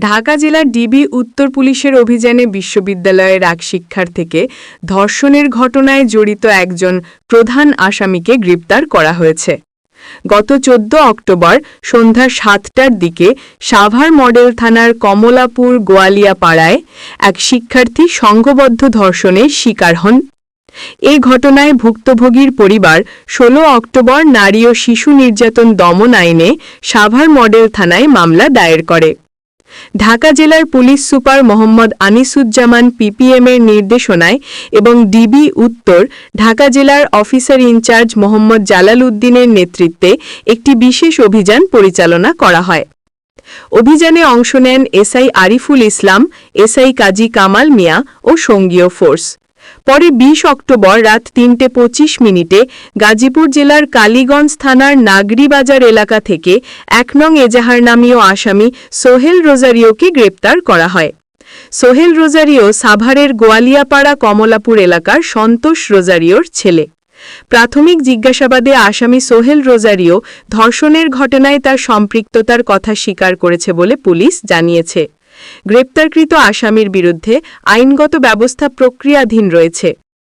ঢাকা জেলার ডিবি উত্তর পুলিশের অভিযানে বিশ্ববিদ্যালয়ের এক শিক্ষার্থীকে ধর্ষণের ঘটনায় জড়িত একজন প্রধান আসামিকে গ্রেপ্তার করা হয়েছে। গত চোদ্দ অক্টোবর সন্ধ্যা সাতটার দিকে সাভার মডেল থানার কমলাপুর গোয়ালিয়া পাড়ায় এক শিক্ষার্থী সংঘবদ্ধ ধর্ষণের শিকার হন। এই ঘটনায় ভুক্তভোগীর পরিবার ১৬ অক্টোবর নারী ও শিশু নির্যাতন দমন আইনে সাভার মডেল থানায় মামলা দায়ের করে। ঢাকা জেলার পুলিশ সুপার মোহাম্মদ আনিসুজ্জামান পিপিএমের নির্দেশনায় এবং ডিবি উত্তর, ঢাকা জেলার অফিসার ইনচার্জ মোহাম্মদ জালাল উদ্দিনের নেতৃত্বে একটি বিশেষ অভিযান পরিচালনা করা হয়। অভিযানে অংশ নেন এসআই আরিফুল ইসলাম, এসআই কাজী কামাল মিয়া ও সঙ্গীয় ফোর্স। পরে ২০ অক্টোবর রাত তিনটে পঁচিশ মিনিটে গাজীপুর জেলার কালীগঞ্জ থানার নাগরিবাজার এলাকা থেকে এক নং এজাহার নামীয় আসামি সোহেল রোজারিওকে গ্রেপ্তার করা হয়। সোহেল রোজারিও সাভারের গোয়ালিয়াপাড়া কমলাপুর এলাকার সন্তোষ রোজারিওর ছেলে। প্রাথমিক জিজ্ঞাসাবাদে আসামি সোহেল রোজারিও ধর্ষণের ঘটনায় তার সম্পৃক্ততার কথা স্বীকার করেছে বলে পুলিশ জানিয়েছে। গ্রেপ্তারকৃত আসামির বিরুদ্ধে আইনগত ব্যবস্থা প্রক্রিয়াধীন রয়েছে।